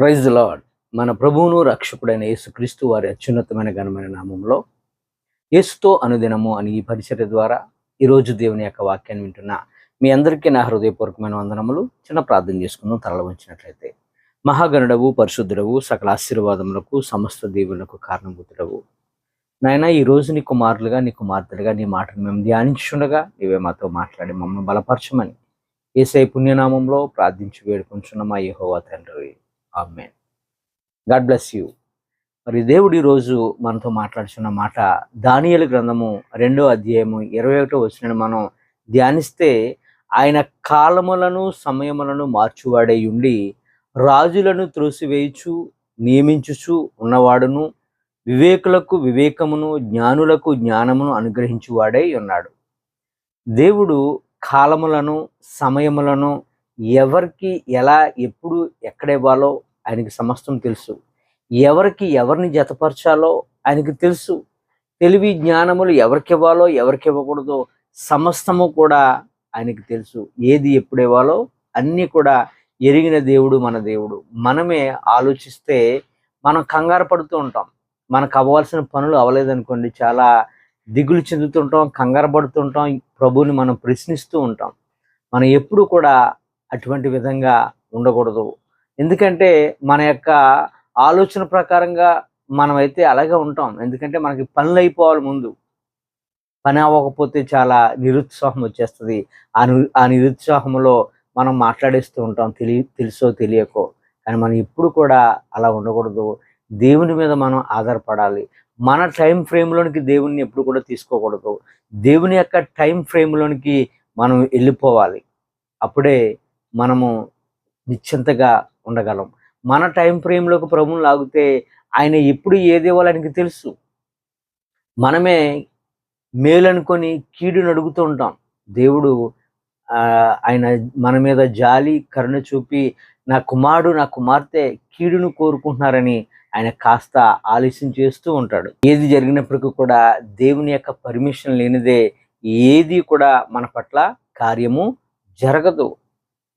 Praise lord మన ప్రభువును రక్షకుడైన యేసుక్రీస్తు వారి అత్యున్నతమైన ఘనమైన నామంలో యేసుతో అనుదినము అని ఈ పరిచర్య ద్వారా ఈరోజు దేవుని యొక్క వాక్యాన్ని వింటున్న మీ అందరికీ నా హృదయపూర్వకమైన వందనములు. చిన్న ప్రార్థన చేసుకుందాం. తరల వంచినట్లయితే మహాగణుడవు పరిశుద్ధుడవు సకల ఆశీర్వాదములకు సమస్త దేవులకు కారణభూతుడవు. నాయన ఈ రోజు నీ కుమారులుగా నీ కుమార్తెలుగా నీ మాటను మేము ధ్యానించుండగా నీవే మాతో మాట్లాడి మమ్మల్ని బలపరచమని ఏసై పుణ్యనామంలో ప్రార్థించి వేడుకుంటున్న మా యహోవా తండ్రి. ఆమెన్. God bless you. మరి దేవుడు ఈరోజు మనతో మాట్లాడుచున్న మాట దానియలు గ్రంథము రెండో అధ్యాయము ఇరవై ఒకటో వచ్చిన మనం ధ్యానిస్తే ఆయన కాలములను సమయములను మార్చువాడే ఉండి రాజులను త్రోసివేయుచు నియమించుచు ఉన్నవాడును వివేకులకు వివేకమును జ్ఞానులకు జ్ఞానమును అనుగ్రహించువాడై ఉన్నాడు. దేవుడు కాలములను సమయములను ఎవరికి ఎలా ఎప్పుడు ఎక్కడ ఇవ్వాలో ఆయనకి సమస్తం తెలుసు. ఎవరికి ఎవరిని జతపరచాలో ఆయనకి తెలుసు. తెలివి జ్ఞానములు ఎవరికి ఇవ్వాలో ఎవరికి ఇవ్వకూడదో సమస్తము కూడా ఆయనకి తెలుసు. ఏది ఎప్పుడు ఇవ్వాలో అన్నీ కూడా ఎరిగిన దేవుడు మన దేవుడు. మనమే ఆలోచిస్తే మనం కంగారు పడుతూ ఉంటాం. మనకు అవ్వాల్సిన పనులు అవ్వలేదనుకోండి చాలా దిగులు చెందుతుంటాం కంగారు పడుతుంటాం ప్రభువుని మనం ప్రశ్నిస్తూ ఉంటాం. మనం ఎప్పుడు కూడా అటువంటి విధంగా ఉండకూడదు. ఎందుకంటే మన యొక్క ఆలోచన ప్రకారంగా మనమైతే అలాగే ఉంటాం. ఎందుకంటే మనకి పనులు అయిపోవాలి ముందు. పని అవ్వకపోతే చాలా నిరుత్సాహం వచ్చేస్తుంది. ఆ ఆ నిరుత్సాహంలో మనం మాట్లాడేస్తూ ఉంటాం. తెలియ తెలుసో తెలియకో. కానీ మనం ఎప్పుడు కూడా అలా ఉండకూడదు. దేవుని మీద మనం ఆధారపడాలి. మన టైం ఫ్రేమ్లోనికి దేవుణ్ణి ఎప్పుడు కూడా తీసుకోకూడదు. దేవుని యొక్క టైం ఫ్రేమ్లోనికి మనం వెళ్ళిపోవాలి. అప్పుడే మనము నిశ్చింతగా ఉండగలం. మన టైం ఫ్రేమ్లోకి ప్రభువుని లాగితే ఆయన ఎప్పుడు ఏది ఇవ్వాలో తెలుసు. మనమే మేలనుకొని కీడును అడుగుతూ ఉంటాం. దేవుడు ఆయన మన మీద జాలి కరుణ చూపి నా కుమారుడు నా కుమార్తె కీడును కోరుకుంటున్నారని ఆయన కాస్త ఆలస్యం చేస్తూ ఉంటాడు. ఏది జరిగినప్పటికీ కూడా దేవుని యొక్క పర్మిషన్ లేనిదే ఏది కూడా మన పట్ల కార్యము జరగదు.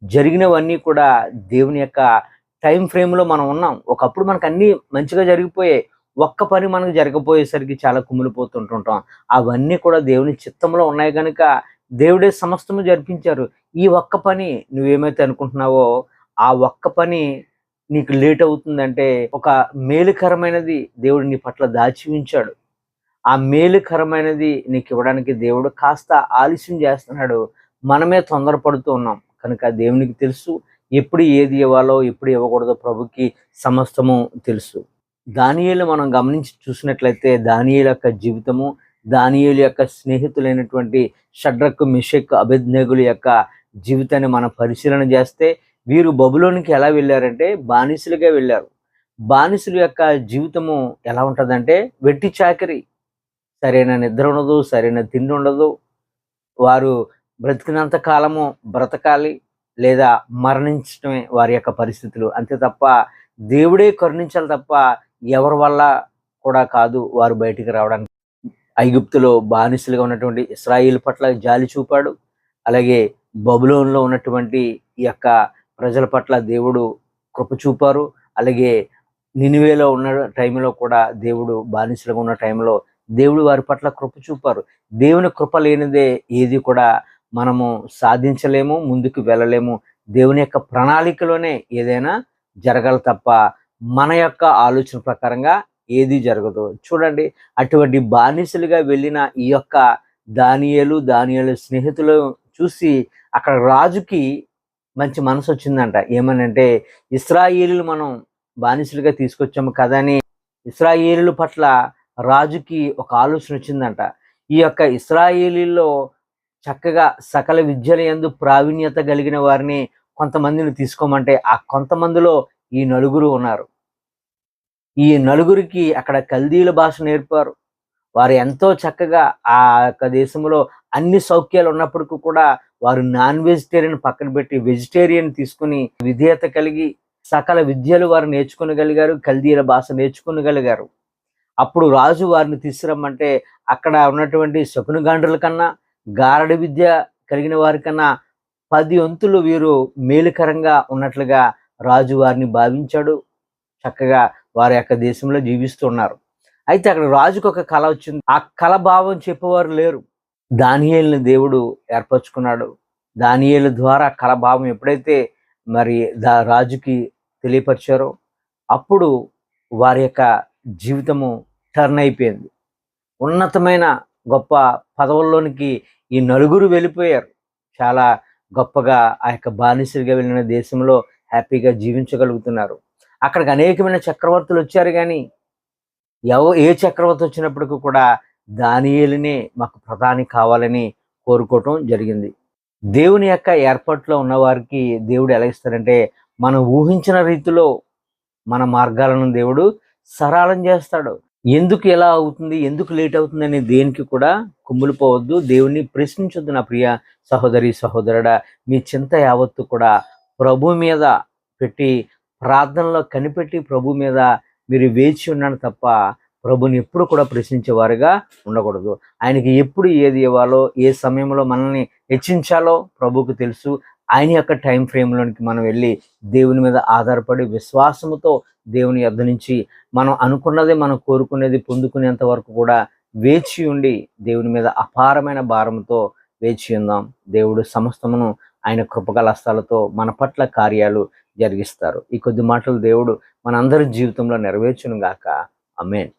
జరిగినవన్నీ కూడా దేవుని యొక్క టైం ఫ్రేమ్లో మనం ఉన్నాం. ఒకప్పుడు మనకు అన్నీ మంచిగా జరిగిపోయాయి. ఒక్క పని మనకు జరగపోయేసరికి చాలా కుమిలిపోతుంటుంటాం. అవన్నీ కూడా దేవుని చిత్తంలో ఉన్నాయి కనుక దేవుడే సమస్తము జరిపించారు. ఈ ఒక్క పని నువ్వేమైతే అనుకుంటున్నావో ఆ ఒక్క పని నీకు లేట్ అవుతుందంటే ఒక మేలుకరమైనది దేవుడు నీ పట్ల దాచి ఉంచాడు. ఆ మేలుకరమైనది నీకు ఇవ్వడానికి దేవుడు కాస్త ఆలస్యం చేస్తున్నాడు. మనమే తొందరపడుతూ ఉన్నాం. కనుక దేవునికి తెలుసు. ఎప్పుడు ఏది ఇవ్వాలో ఎప్పుడు ఇవ్వకూడదో ప్రభుకి సమస్తము తెలుసు. దానియేలు మనం గమనించి చూసినట్లయితే దానియేలు యొక్క జీవితము దానియేలు యొక్క స్నేహితులైనటువంటి షడ్రకు మిషక్ అభిజ్ఞగుల యొక్క జీవితాన్ని మనం పరిశీలన చేస్తే వీరు బబులోనికి ఎలా వెళ్ళారంటే బానిసలుగా వెళ్ళారు. బానిసుల యొక్క జీవితము ఎలా ఉంటుందంటే వెట్టి చాకరీ. సరైన నిద్ర ఉండదు సరైన తిండి ఉండదు. వారు బ్రతికినంత కాలము బ్రతకాలి లేదా మరణించడమే వారి యొక్క పరిస్థితులు. అంతే తప్ప దేవుడే కరుణించాలి తప్ప ఎవరి వల్ల కూడా కాదు వారు బయటికి రావడానికి. ఐగుప్తులో బానిసలుగా ఉన్నటువంటి ఇస్రాయిల్ పట్ల జాలి చూపాడు. అలాగే బబులోన్లో ఉన్నటువంటి ఈ యొక్క ప్రజల పట్ల దేవుడు కృప చూపారు. అలాగే నినివేలో ఉన్న టైంలో కూడా దేవుడు బానిసలుగా ఉన్న టైంలో దేవుడు వారి పట్ల కృప చూపారు. దేవుని కృప లేనిదే ఏది కూడా మనము సాధించలేము ముందుకు వెళ్ళలేము. దేవుని యొక్క ప్రణాళికలోనే ఏదైనా జరగాలి తప్ప మన యొక్క ఆలోచన ప్రకారంగా ఏది జరగదు. చూడండి అటువంటి బానిసలుగా వెళ్ళిన ఈ యొక్క దానియలు దానియలు స్నేహితులు చూసి అక్కడ రాజుకి మంచి మనసు వచ్చిందంట. ఏమనంటే ఇస్రాయేలీలు మనం బానిసలుగా తీసుకొచ్చాము కదా అని ఇస్రాయేలీల పట్ల రాజుకి ఒక ఆలోచన వచ్చిందంట. ఈ యొక్క ఇస్రాయేలీలో చక్కగా సకల విద్యల యందు ప్రావీణ్యత కలిగిన వారిని కొంతమందిని తీసుకోమంటే ఆ కొంతమందిలో ఈ నలుగురు ఉన్నారు. ఈ నలుగురికి అక్కడ కల్దీల భాష నేర్పారు. వారు ఎంతో చక్కగా ఆ యొక్క దేశంలో అన్ని సౌఖ్యాలు ఉన్నప్పటికీ కూడా వారు నాన్ వెజిటేరియన్ పక్కన పెట్టి వెజిటేరియన్ తీసుకుని విధేయత కలిగి సకల విద్యలు వారు నేర్చుకోగలిగారు కల్దీల భాష నేర్చుకోగలిగారు అప్పుడు రాజు వారిని తీసుకురమ్మంటే అక్కడ ఉన్నటువంటి శకునగాండ్రుల కన్నా గారడి విద్య కలిగిన వారికన్నా పది వంతులు వీరు మేలుకరంగా ఉన్నట్లుగా రాజు వారిని భావించాడు. చక్కగా వారి యొక్క దేశంలో జీవిస్తున్నారు అయితే అక్కడ రాజుకు ఒక కళ వచ్చింది. ఆ కళ భావం చెప్పేవారు లేరు. దానియేలుని దేవుడు ఏర్పరచుకున్నాడు. దానియేలు ద్వారా కళ భావం ఎప్పుడైతే మరి దా రాజుకి తెలియపరిచారో అప్పుడు వారి యొక్క జీవితము టర్న్ అయిపోయింది. ఉన్నతమైన గొప్ప పదవుల్లోనికి ఈ నలుగురు వెళ్ళిపోయారు. చాలా గొప్పగా ఆ యొక్క బానిసలుగా వెళ్ళిన దేశంలో హ్యాపీగా జీవించగలుగుతున్నారు. అక్కడికి అనేకమైన చక్రవర్తులు వచ్చారు కానీ ఎవ ఏ చక్రవర్తి వచ్చినప్పటికీ కూడా దానియేలునే మాకు ప్రధాని కావాలని కోరుకోవటం జరిగింది. దేవుని యొక్క ఏర్పాట్లో ఉన్నవారికి దేవుడు ఎలా ఇస్తారంటే మనం ఊహించిన రీతిలో మన మార్గాలను దేవుడు సరళం చేస్తాడు. ఎందుకు ఎలా అవుతుంది ఎందుకు లేట్ అవుతుంది అనే దేనికి కూడా కుమ్ములిపోవద్దు దేవుణ్ణి ప్రశ్నించొద్దు నా ప్రియ సహోదరి సహోదరుడా. మీ చింత యావత్తు కూడా ప్రభు మీద పెట్టి ప్రార్థనలో కనిపెట్టి ప్రభు మీద మీరు వేచి ఉన్నాను తప్ప ప్రభుని ఎప్పుడు కూడా ప్రశ్నించేవారుగా ఉండకూడదు. ఆయనకి ఎప్పుడు ఏది ఇవ్వాలో ఏ సమయంలో మనల్ని హెచ్చించాలో ప్రభుకు తెలుసు. ఆయన యొక్క టైం ఫ్రేమ్లోనికి మనం వెళ్ళి దేవుని మీద ఆధారపడి విశ్వాసముతో దేవుని యొద్ నుంచి మనం అనుకున్నది మనం కోరుకునేది పొందుకునేంత వరకు కూడా వేచి ఉండి దేవుని మీద అపారమైన భారంతో వేచి ఉందాం. దేవుడు సమస్తమును ఆయన కృపగల హస్తాలతో మన పట్ల కార్యాలు జరిగిస్తారు. ఈ కొద్ది మాటలు దేవుడు మనందరి జీవితంలో నెరవేర్చును గాక అమేన్